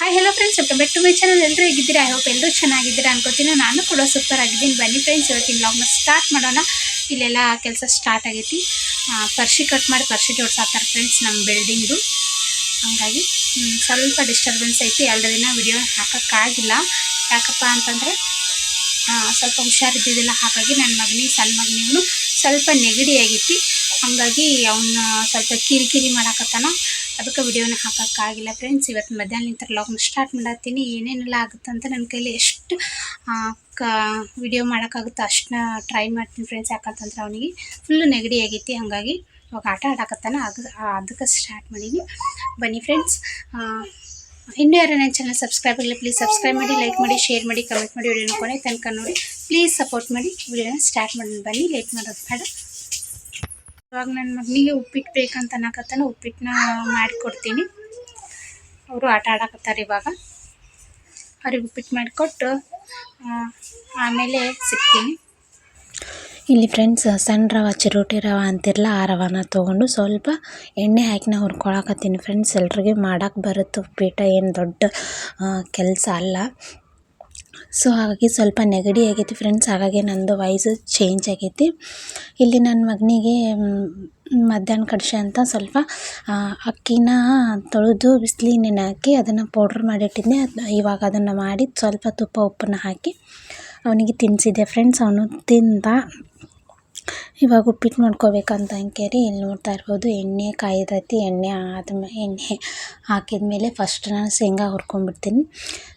Hi hello friends welcome back to my channel ಎಲ್ಲರೂ ಹೇಗಿದ್ದೀರಾ? I hope ಎಲ್ಲರೂ ಚೆನ್ನಾಗಿದ್ದೀರಾ ಅನ್ಕೋತೀನಿ. ನಾನು ಕೂಡ ಸೂಪರ್ ಆಗಿದ್ದೀನಿ. ಬನ್ನಿ ಫ್ರೆಂಡ್ಸ್ ಇವತ್ತಿನ ಲಾಗ್ನ ಸ್ಟಾರ್ಟ್ ಮಾಡೋಣ. ಇಲ್ಲೆಲ್ಲ ಕೆಲಸ ಸ್ಟಾರ್ಟ್ ಆಗೈತಿ. ಪರ್ಸಿ ಕಟ್ ಮಾಡಿ ಪರ್ಶಿ ಜೋಡ್ಸಾತಾರೆ ಫ್ರೆಂಡ್ಸ್ ನಮ್ಮ ಬಿಲ್ಡಿಂಗ್ದು ಹಂಗಾಗಿ ಸ್ವಲ್ಪ ಡಿಸ್ಟರ್ಬೆನ್ಸ್ ಐತಿ. ಎರಡು ದಿನ ವಿಡಿಯೋ ಹಾಕೋಕ್ಕಾಗಿಲ್ಲ ಯಾಕಪ್ಪ ಅಂತಂದರೆ ಸ್ವಲ್ಪ ಹುಷಾರಿದ್ದಿದ್ದಿಲ್ಲ ಹಾಗಾಗಿ ನನ್ನ ಮಗನಿಗೆ, ಸಣ್ಣ ಮಗನಿಗೂ ಸ್ವಲ್ಪ ನೆಗಡಿ ಆಗೈತಿ ಹಾಗಾಗಿ ಅವನ್ನ ಸ್ವಲ್ಪ ಕಿರಿಕಿರಿ ಮಾಡಾಕತ್ತಾನ. ಅದಕ್ಕೆ ವಿಡಿಯೋನ ಹಾಕೋಕ್ಕಾಗಿಲ್ಲ ಫ್ರೆಂಡ್ಸ್ ಇವತ್ತು ಮಧ್ಯಾಹ್ನ ನಿಂತ ಲಾಗ್ನ ಸ್ಟಾರ್ಟ್ ಮಾಡತ್ತೀನಿ. ಏನೇನೆಲ್ಲ ಆಗುತ್ತೆ ಅಂತ ನನ್ನ ಕೈಲಿ ಎಷ್ಟು ಕ ವಿಡಿಯೋ ಮಾಡೋಕ್ಕಾಗುತ್ತೋ ಅಷ್ಟನ್ನ ಟ್ರೈ ಮಾಡ್ತೀನಿ ಫ್ರೆಂಡ್ಸ್ ಯಾಕಂತಂದ್ರೆ ಅವನಿಗೆ ಫುಲ್ಲು ನೆಗಡಿ ಆಗೈತಿ. ಹಾಗಾಗಿ ಇವಾಗ ಆಟ ಆಡಾಕತ್ತಾನ. ಅದು ಅದಕ್ಕೆ ಸ್ಟಾರ್ಟ್ ಮಾಡೀನಿ. ಬನ್ನಿ ಫ್ರೆಂಡ್ಸ್ ಇನ್ನೂ ಯಾರು ನನ್ನ ಚಾನಲ್ ಸಬ್ಸ್ಕ್ರೈಬ್ ಆಗಲಿ ಪ್ಲೀಸ್ ಸಬ್ಸ್ಕ್ರೈಬ್ ಮಾಡಿ ಲೈಕ್ ಮಾಡಿ ಶೇರ್ ಮಾಡಿ ಕಮೆಂಟ್ ಮಾಡಿ ವಿಡಿಯೋನ ಕೊನೆ ತನಕ ನೋಡಿ. ಪ್ಲೀಸ್ ಸಪೋರ್ಟ್ ಮಾಡಿ ವಿಡಿಯೋನ ಸ್ಟಾರ್ಟ್ ಮಾಡೋಣ. ಬನ್ನಿ ಲೇಟ್ ಮಾಡೋದು ಬೇಡ. ಇವಾಗ ನನ್ನ ಮಗನಿಗೆ ಉಪ್ಪಿಟ್ಟು ಬೇಕಂತ ಅನ್ನಕತ್ತಾನ, ಉಪ್ಪಿಟ್ಟನ್ನ ಮಾಡಿಕೊಡ್ತೀನಿ. ಅವರು ಆಟ ಆಡಕತ್ತಾರೆ ಇವಾಗ. ಅವ್ರಿಗೆ ಉಪ್ಪಿಟ್ಟು ಮಾಡಿಕೊಟ್ಟು ಆಮೇಲೆ ಸಿಗ್ತೀನಿ. ಇಲ್ಲಿ ಫ್ರೆಂಡ್ಸ್ ಸಣ್ಣ ರವೆ, ಚಿರೋಟಿ ರವೆ ಅಂತಿರಲ್ಲ, ಆ ರವಾನ ತೊಗೊಂಡು ಸ್ವಲ್ಪ ಎಣ್ಣೆ ಹಾಕಿ ನಾ ಹುರ್ಕೊಳಕತ್ತೀನಿ. ಫ್ರೆಂಡ್ಸ್ ಎಲ್ರಿಗೂ ಮಾಡೋಕೆ ಬರುತ್ತೆ ಉಪ್ಪಿಟ್ಟು, ಏನು ದೊಡ್ಡ ಕೆಲಸ ಅಲ್ಲ. ಸೊ ಹಾಗಾಗಿ ಸ್ವಲ್ಪ ನೆಗಡಿ ಆಗೈತಿ ಫ್ರೆಂಡ್ಸ್ ಹಾಗಾಗಿ ನಂದು ವಾಯ್ಸು ಚೇಂಜ್ ಆಗೈತಿ. ಇಲ್ಲಿ ನನ್ನ ಮಗನಿಗೆ ಮಧ್ಯಾಹ್ನ ಕಡಿಸ ಅಂತ ಸ್ವಲ್ಪ ಅಕ್ಕಿನ ತೊಳೆದು ಬಿಸಿಲಿ ನೆನೆ ಹಾಕಿ ಅದನ್ನು ಪೌಡ್ರ್ ಮಾಡಿಟ್ಟಿದ್ದೆ ಇವಾಗ ಅದನ್ನು ಮಾಡಿ ಸ್ವಲ್ಪ ತುಪ್ಪ ಉಪ್ಪನ್ನು ಹಾಕಿ ಅವನಿಗೆ ತಿನ್ನಿಸಿದ್ದೆ ಫ್ರೆಂಡ್ಸ್ ಅವನು ತಿಂದ ಇವಾಗ ಉಪ್ಪಿಟ್ಟು ಮಾಡ್ಕೋಬೇಕಂತ ಅಂಕೇರಿ, ಇಲ್ಲಿ ನೋಡ್ತಾ ಇರ್ಬೋದು ಎಣ್ಣೆ ಕಾಯ್ದೈತಿ, ಎಣ್ಣೆ ಆದ್ಮೇಲೆ ಎಣ್ಣೆ ಹಾಕಿದ್ಮೇಲೆ ಫಸ್ಟ್ ನಾನು ಶೇಂಗಾ ಹುರ್ಕೊಂಡ್ಬಿಡ್ತೀನಿ.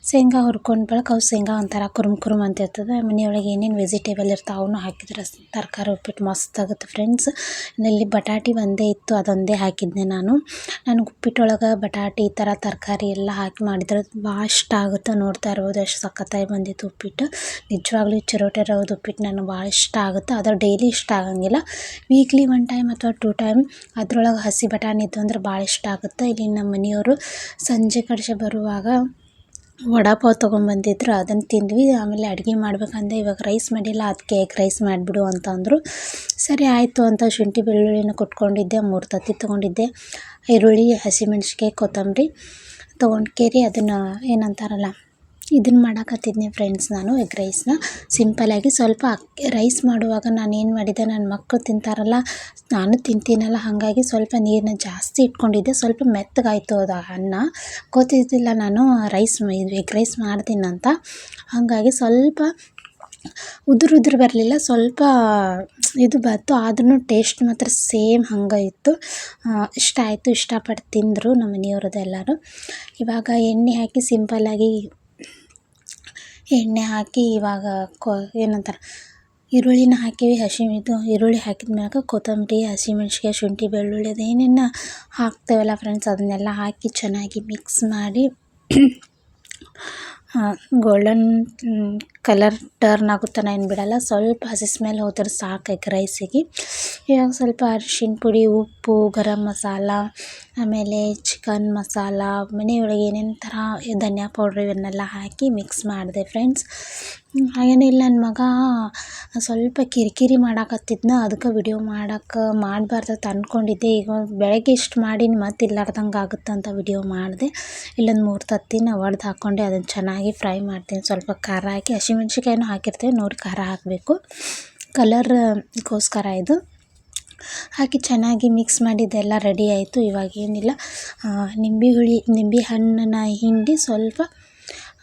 ಶೇಂಗಾ ಹುರ್ಕೊಂಡ್ ಬಳಿಕ ಅವು ಶೇಂಗಾ ಒಂಥರ ಕುರುಮ್ ಕುರುಮ್ ಅಂತ ಇರ್ತದೆ, ಮನೆಯೊಳಗೆ ಏನೇನು ವೆಜಿಟೇಬಲ್ ಇರ್ತಾವೆ ಅವನು ಹಾಕಿದ್ರೆ ತರಕಾರಿ ಉಪ್ಪಿಟ್ಟು ಮಸ್ತ್ ಆಗುತ್ತೆ ಫ್ರೆಂಡ್ಸ್ ಇಲ್ಲಿ ಬಟಾಟಿ ಒಂದೇ ಇತ್ತು, ಅದೊಂದೇ ಹಾಕಿದ್ದೆ ನಾನು. ನನಗೆ ಉಪ್ಪಿಟ್ಟೊಳಗೆ ಬಟಾಟಿ, ಈ ಥರ ತರಕಾರಿ ಎಲ್ಲ ಹಾಕಿ ಮಾಡಿದ್ರೆ ಭಾಳ ಇಷ್ಟ ಆಗುತ್ತೆ. ನೋಡ್ತಾ ಇರ್ಬೋದು ಎಷ್ಟು ಸಖತ್ತಾಗಿ ಬಂದಿತ್ತು ಉಪ್ಪಿಟ್ಟು. ನಿಜವಾಗ್ಲೂ ಚಿರೋಟೆ ಇರೋದು ಉಪ್ಪಿಟ್ಟು ನನಗೆ ಭಾಳ ಇಷ್ಟ ಆಗುತ್ತೆ. ಅದು ಡೈಲಿ ಇಷ್ಟ ಆಗಂಗಿಲ್ಲ ವೀಕ್ಲಿ ಒನ್ ಟೈಮ್ ಅಥವಾ ಟೂ ಟೈಮ್ ಅದ್ರೊಳಗೆ ಹಸಿ ಬಟಾಣಿ ಇತ್ತು ಅಂದ್ರೆ ಭಾಳ ಇಷ್ಟ ಆಗುತ್ತೆ. ಇಲ್ಲಿ ನಮ್ಮ ಮನೆಯವರು ಸಂಜೆ ಕಡೆ ಬರುವಾಗ ವಡಾಪಾವ್ ತೊಗೊಂಬಂದಿದ್ರು ಅದನ್ನು ತಿಂದ್ವಿ. ಆಮೇಲೆ ಅಡುಗೆ ಮಾಡ್ಬೇಕಂದೆ ಇವಾಗ ರೈಸ್ ಮಾಡಿಲ್ಲ ಅದಕ್ಕೆ ಎಗ್ ರೈಸ್ ಮಾಡಿಬಿಡು ಅಂತ ಅಂದರು. ಸರಿ ಆಯಿತು ಅಂತ ಶುಂಠಿ ಬೆಳ್ಳುಳ್ಳಿನ ಕೊಟ್ಕೊಂಡಿದ್ದೆ, ಮೂರು ತತ್ತಿ ತೊಗೊಂಡಿದ್ದೆ. ಈರುಳ್ಳಿ ಹಸಿಮೆಣ್ಸಿಕಾಯಿ ಕೊತ್ತಂಬರಿ ತೊಗೊಂಡು ಕೇರಿ ಅದನ್ನು ಏನಂತಾರಲ್ಲ ಇದನ್ನು ಮಾಡಾಕತ್ತಿದ್ನಿ ಫ್ರೆಂಡ್ಸ್ ನಾನು ಎಗ್ ರೈಸ್ನ ಸಿಂಪಲಾಗಿ ಸ್ವಲ್ಪ ರೈಸ್ ಮಾಡುವಾಗ ನಾನು ಏನು ಮಾಡಿದ್ದೆ ನನ್ನ ಮಕ್ಕಳು ತಿಂತಾರಲ್ಲ, ನಾನು ತಿಂತೀನಲ್ಲ, ಹಾಗಾಗಿ ಸ್ವಲ್ಪ ನೀರನ್ನ ಜಾಸ್ತಿ ಇಟ್ಕೊಂಡಿದ್ದೆ. ಸ್ವಲ್ಪ ಮೆತ್ತಗಾಯಿತು ಅದು ಅನ್ನ. ಗೊತ್ತಿದ್ದಿಲ್ಲ ನಾನು ರೈಸ್ ಎಗ್ ರೈಸ್ ಮಾಡ್ತೀನಂತ. ಹಾಗಾಗಿ ಸ್ವಲ್ಪ ಉದುರು ಉದುರು ಬರಲಿಲ್ಲ, ಸ್ವಲ್ಪ ಇದು ಬಂತು, ಆದ್ರೂ ಟೇಸ್ಟ್ ಮಾತ್ರ ಸೇಮ್ ಹಂಗೆ ಇತ್ತು. ಇಷ್ಟ ಆಯಿತು, ಇಷ್ಟಪಟ್ಟು ತಿಂದರು ನಮ್ಮ ಮನೆಯವ್ರದ್ದು ಎಲ್ಲರೂ ಇವಾಗ ಎಣ್ಣೆ ಹಾಕಿ ಸಿಂಪಲ್ಲಾಗಿ ಎಣ್ಣೆ ಹಾಕಿ ಇವಾಗ ಕೊ, ಏನಂತಾರೆ, ಈರುಳ್ಳಿನ ಹಾಕೀವಿ ಹಸಿ ಇದು ಈರುಳ್ಳಿ ಹಾಕಿದ ಮ್ಯಾಗ ಕೊತ್ತಂಬರಿ ಹಸಿಮೆಣ್ಸಿಕಾಯಿ ಶುಂಠಿ, ಬೆಳ್ಳುಳ್ಳಿ, ಅದು ಏನೇನು ಹಾಕ್ತೇವಲ್ಲ ಫ್ರೆಂಡ್ಸ್ ಅದನ್ನೆಲ್ಲ ಹಾಕಿ ಚೆನ್ನಾಗಿ ಮಿಕ್ಸ್ ಮಾಡಿ ಗೋಲ್ಡನ್ ಕಲರ್ ಟರ್ನ್ ಆಗುತ್ತನ ಏನು ಬಿಡಲ್ಲ. ಸ್ವಲ್ಪ ಹಸಿ ಸ್ಮೆಲ್ ಹೋದ್ರೆ ಸಾಕು ರೈಸಿಗೆ ಇವಾಗ ಸ್ವಲ್ಪ ಅರಿಶಿನ ಪುಡಿ, ಉಪ್ಪು, ಗರಂ ಮಸಾಲ, ಆಮೇಲೆ ಚಿಕನ್ ಮಸಾಲ, ಮನೆಯೊಳಗೆ ಏನೇನು ಥರ ಧನಿಯಾ ಪೌಡ್ರ್ ಇವನ್ನೆಲ್ಲ ಹಾಕಿ ಮಿಕ್ಸ್ ಮಾಡಿದೆ ಫ್ರೆಂಡ್ಸ್ ಹಾಗೇನಿಲ್ಲ ನನ್ನ ಮಗ ಸ್ವಲ್ಪ ಕಿರಿಕಿರಿ ಮಾಡಾಕತ್ತಿದ್ನ. ಅದಕ್ಕೆ ವಿಡಿಯೋ ಮಾಡಕ್ಕೆ ಮಾಡಬಾರ್ದು ಅಂತ ಅಂದ್ಕೊಂಡಿದ್ದೆ ಈಗ ಬೆಳಗ್ಗೆ ಇಷ್ಟು ಮಾಡಿ ಮತ್ತೆ ಇಲ್ಲಾರ್ದಂಗೆ ಆಗುತ್ತಂತ ವಿಡಿಯೋ ಮಾಡಿದೆ. ಇಲ್ಲೊಂದು ಮೂರು ತತ್ತಿನ ಒಡ್ದು ಹಾಕ್ಕೊಂಡೆ ಅದನ್ನು ಚೆನ್ನಾಗಿ ಫ್ರೈ ಮಾಡ್ತೀನಿ. ಸ್ವಲ್ಪ ಖಾರ ಹಾಕಿ ಹಸಿಮೆಣ್ಸಿಕಾಯಿನೂ ಹಾಕಿರ್ತೀವಿ. ನೋಡಿ ಖಾರ ಹಾಕಬೇಕು. ಕಲರ್ಗೋಸ್ಕರ ಇದು. ಹಾಕಿ ಚೆನ್ನಾಗಿ ಮಿಕ್ಸ್ ಮಾಡಿದ್ದೆಲ್ಲ ರೆಡಿ ಆಯಿತು. ಇವಾಗ ಏನಿಲ್ಲ. ನಿಂಬೆ ಹುಳಿ, ನಿಂಬೆ ಹಣ್ಣನ್ನ ಹಿಂಡಿ ಸ್ವಲ್ಪ,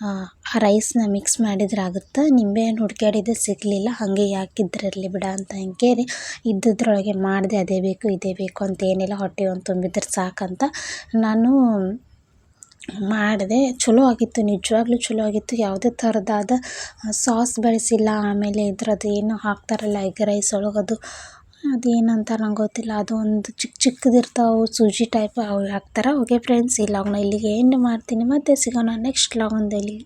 ಆ ರೈಸ್ನ ಮಿಕ್ಸ್ ಮಾಡಿದ್ರೆ ಆಗುತ್ತೆ? ನಿಂಬೆಹಣ್ಣು ಹುಡ್ಕ್ಯಾಡಿದ್ದೆ ಸಿಗಲಿಲ್ಲ. ಹಾಗೆ ಯಾಕಿದ್ರಲ್ಲಿ ಬಿಡ ಅಂತ ಅಂಕೇರಿ ಇದ್ದದ್ರೊಳಗೆ ಮಾಡಿದೆ, ಅದೇ ಬೇಕು, ಇದೇ ಬೇಕು ಅಂತ ಏನಿಲ್ಲ. ಹೊಟ್ಟೆ ಒಂದು ತುಂಬಿದ್ರೆ ಸಾಕಂತ. ನಾನು ಮಾಡಿದೆ. ಚಲೋ ಆಗಿತ್ತು, ನಿಜವಾಗ್ಲೂ ಚಲೋ ಆಗಿತ್ತು. ಯಾವುದೇ ಥರದಾದ ಸಾಸ್ ಬಳಸಿಲ್ಲ. ಆಮೇಲೆ ಇದ್ರದ್ದು ಏನು ಹಾಕ್ತಾರಲ್ಲ, ಎಗ್ ರೈಸ್ ಒಳಗೆ ಅದು ಅದೇನಂತಾರೆ ನಂಗೆ ಗೊತ್ತಿಲ್ಲ. ಅದು ಒಂದು ಚಿಕ್ಕ ಚಿಕ್ಕದಿರ್ತಾವೆ, ಸೂಜಿ ಟೈಪ್ ಅವು ಹಾಕ್ತಾರೆ. ಓಕೆ ಫ್ರೆಂಡ್ಸ್, ಈ ಲಾಗ್ನ ಇಲ್ಲಿಗೆ ಎಂಡ್ ಮಾಡ್ತೀನಿ. ಮತ್ತೆ ಸಿಗೋಣ ನೆಕ್ಸ್ಟ್ ಲಾಗೊಂದಲ್ಲಿ